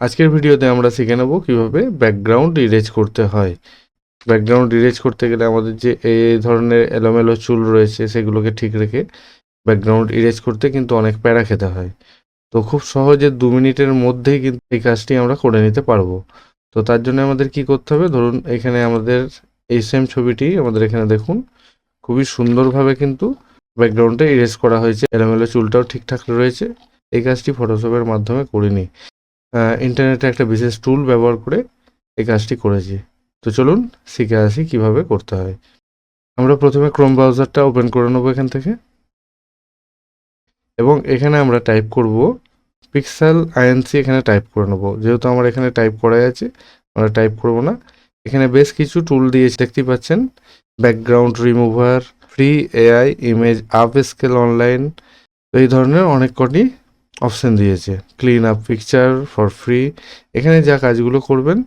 আজকের ভিডিওতে আমরা শিখে নেব কীভাবে ব্যাকগ্রাউন্ড ইরেজ করতে হয়। ব্যাকগ্রাউন্ড ইরেজ করতে গেলে আমাদের যে এই ধরনের এলোমেলো চুল রয়েছে, সেগুলোকে ঠিক রেখে ব্যাকগ্রাউন্ড ইরেজ করতে কিন্তু অনেক প্যারা খেতে হয়। তো খুব সহজে দু মিনিটের মধ্যেই কিন্তু এই কাজটি আমরা করে নিতে পারব। তো তার জন্য আমাদের কি করতে হবে? ধরুন এখানে আমাদের এই সেম ছবিটি আমাদের এখানে দেখুন, খুবই সুন্দরভাবে কিন্তু ব্যাকগ্রাউন্ডে ইরেজ করা হয়েছে। এলোমেলো চুলটাও ঠিকঠাক রয়েছে। এই কাজটি ফটোশপের মাধ্যমে করিনি। ইন্টারনেটে একটা বিশেষ টুল ব্যবহার করে এই কাজটি করেছি। তো চলুন শিখে আসি কীভাবে করতে হয়। আমরা প্রথমে ক্রোম ব্রাউজারটা ওপেন করে নেব এখান থেকে। এবং এখানে আমরা টাইপ করব পিক্সেল আইএনসি এখানে টাইপ করে নেব। যেহেতু আমার এখানে টাইপ করাই আছে, আমরা টাইপ করব না। এখানে বেশ কিছু টুল দিয়েছে, দেখতেই পাচ্ছেন। Background remover free AI image up scale online এই ধরনের অনেক কটি অপশন দিয়েছে। Clean up picture for free এখানে যা কাজগুলো করবেন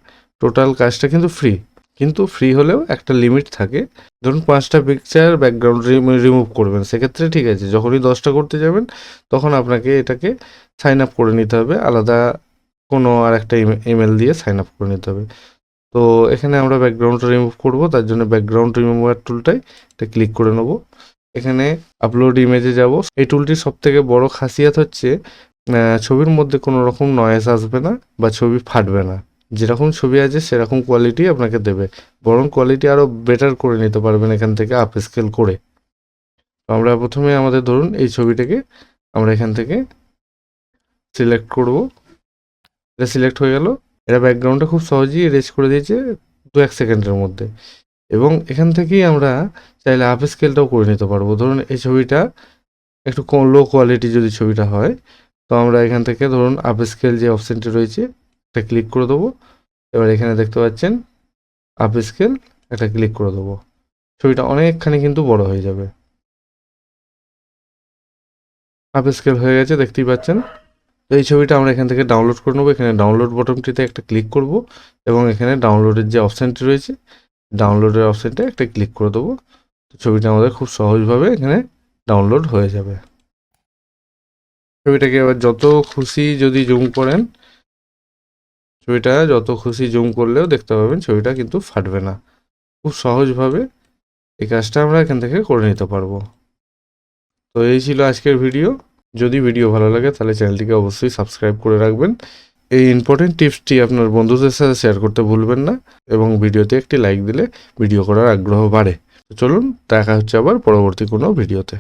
টোটাল কাজটা কিন্তু ফ্রি কিন্তু ফ্রি হলেও একটা লিমিট থাকে। ধরুন পাঁচটা পিকচার ব্যাকগ্রাউন্ড রিমুভ করবেন। সেক্ষেত্রে ঠিক আছে, যখনই দশটা করতে যাবেন, তখন আপনাকে এটাকে সাইন আপ করে নিতে হবে। আলাদা কোনো আর একটা ইমেল দিয়ে সাইন আপ করে নিতে হবে। তো এখানে আমরা ব্যাকগ্রাউন্ডটা রিমুভ করব। তার জন্য ব্যাকগ্রাউন্ড রিমুভার টুলটাই এটা ক্লিক করে নেব। এখানে আপলোড ইমেজে যাব। এই টুলটির সব থেকে বড় খাসিয়াত হচ্ছে ছবির মধ্যে কোনো রকম নয়েস আসবে না বা ছবি ফাটবে না। যেরকম ছবি আছে, সেরকম কোয়ালিটি আপনাকে দেবে। বরং কোয়ালিটি আরও বেটার করে নিতে পারবেন এখান থেকে আপ স্কেল করে। তো আমরা প্রথমে আমাদের ধরুন এই ছবিটাকে আমরা এখান থেকে সিলেক্ট করব। এটা সিলেক্ট হয়ে গেল। এটা ব্যাকগ্রাউন্ডটা খুব সহজেই রেজ করে দিয়েছে দু এক সেকেন্ডের মধ্যে। এবং এখান থেকেই আমরা চাইলে আপ স্কেলটাও করে নিতে পারব। ধরুন এই ছবিটা একটু লো কোয়ালিটি যদি ছবিটা হয়, তো আমরা এখান থেকে ধরুন আপ স্কেল যে অপশানটি রয়েছে, একটা ক্লিক করে দেবো। এবার এখানে দেখতে পাচ্ছেন আপ স্কেল একটা ক্লিক করে দেবো। ছবিটা অনেকখানি কিন্তু বড় হয়ে যাবে। আপ স্কেল হয়ে গেছে, দেখতেই পাচ্ছেন। তো এই ছবিটা আমরা এখান থেকে ডাউনলোড করে নেব। এখানে ডাউনলোড বটনটিতে একটা ক্লিক করব এবং এখানে ডাউনলোডের যে অপশানটি রয়েছে ডাউনলোডের অপশানটা একটা ক্লিক করে দেবো। তো ছবিটা আমাদের খুব সহজভাবে এখানে ডাউনলোড হয়ে যাবে। ছবিটাকে এবার যত খুশি যদি জুম করেন, ছবিটা যত খুশি জুম করলেও দেখতে পাবেন ছবিটা কিন্তু ফাটবে না। খুব সহজভাবে এই কাজটা আমরা এখান থেকে করে নিতে পারব। তো এই ছিল আজকের ভিডিও যদি ভিডিও ভালো লাগে তাহলে চ্যানেলটিকে অবশ্যই সাবস্ক্রাইব করে রাখবেন। এই ইম্পর্টেন্ট টিপসটি আপনার বন্ধুদের সাথে শেয়ার করতে ভুলবেন না এবং ভিডিওতে একটি লাইক দিলে ভিডিও করার আগ্রহ বাড়ে। চলুন, দেখা হচ্ছে আবার পরবর্তী কোনো ভিডিওতে